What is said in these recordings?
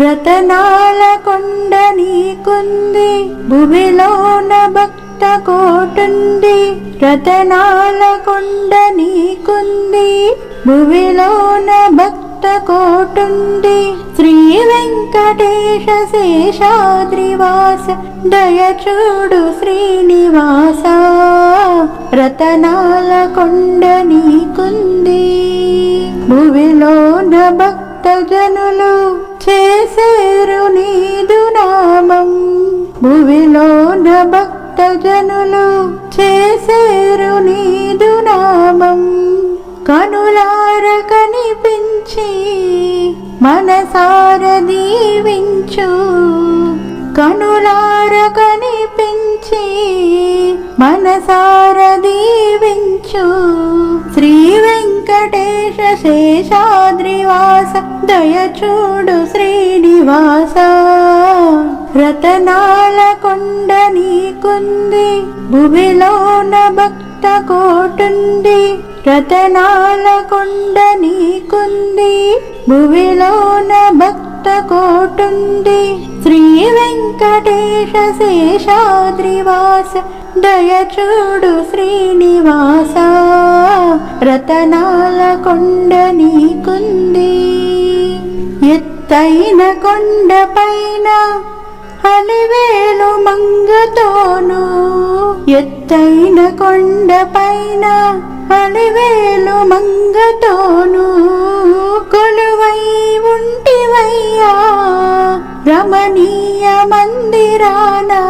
రతనాల కొండ నీకుంది భువిలోన భక్త కోటుంది రతనాల కొండ నీకుంది భువిలోన భక్త కోటుంది శ్రీ వెంకటేశ శేషాద్రివాస దయచూడు శ్రీనివాస. రతనాల కొండ నీకుంది భువిలోన భక్త జనులు. చేసేరు నీదు నామం. భువిలోన భక్త జనులు చేసేరు నీదు నామం. కనులార కనిపించి మనసార దీవించు. కనులార కనిపించి మనసార దీవించు శ్రీ వెంకటేశ శేషాద్రివాస దయచూడు శ్రీనివాస. రతనాల కొండ నీకుంది. భువిలోన భక్త కోటుంది రతనాల కొండ నీకుంది. భువిలోన భక్త కోటుంది శ్రీ వెంకటేశ శేషాద్రివాస దయచూడు శ్రీనివాస రతనాల కొండ నీకుంది. ఎత్తైన కొండ పైన అలివేలు మంగతోను. ఎత్తైన కొండ పైన అలివేలు మంగతోను. రానా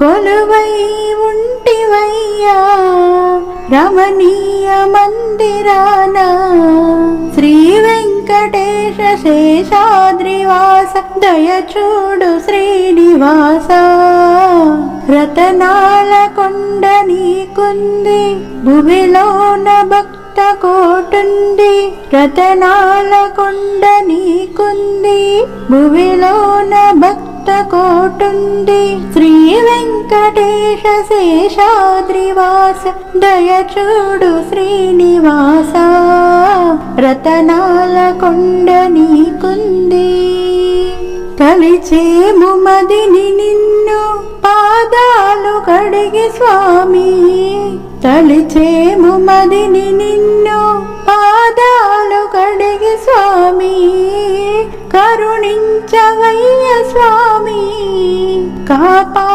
కొలువై ఉంటివయ్యా రమణీయ మందిరాన. శ్రీ వెంకటేశ శేషాద్రివాస దయచూడు శ్రీనివాస. రతనాల కొండ నీకుంది భువిలోన భక్తి కోటుంది రతనాల కొండ నీకుంది. భువిలోన భక్త కోటుంది శ్రీ వెంకటేశ శేషాద్రివాస. దయచూడు శ్రీనివాస రతనాల కొండ నీకుంది. కలిచేము మదిని నిన్ను పాదాలు కడిగి స్వామి తలిచేము మదిని నిన్ను పాదాలు కడిగి స్వామి కరుణించవయ్య స్వామి కాపాడరావదేమి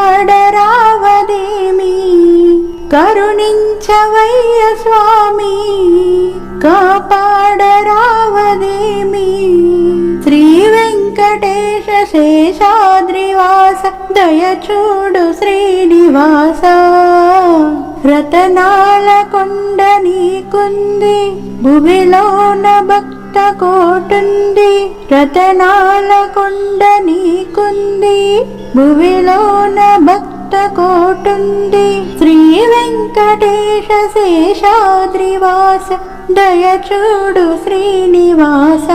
కరుణించవయ్య స్వామి కాపాడరావదేమి. శ్రీ వెంకటేశ శేషాద్రివాస దయచూడు శ్రీనివాస రతనాల కొండ నీకుంది భువిలోన భక్త కోటుంది రతనాల కొండ నీకుంది భువిలోన భక్త కోటుంది శ్రీ వెంకటేశ శేషాద్రివాస దయచూడు శ్రీనివాస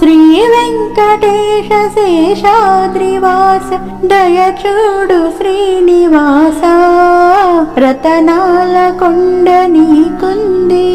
శ్రీ వెంక వెంకటేశ శేషాద్రివాస దయచూడు శ్రీనివాస. రతనాల కొండ నీకుంది.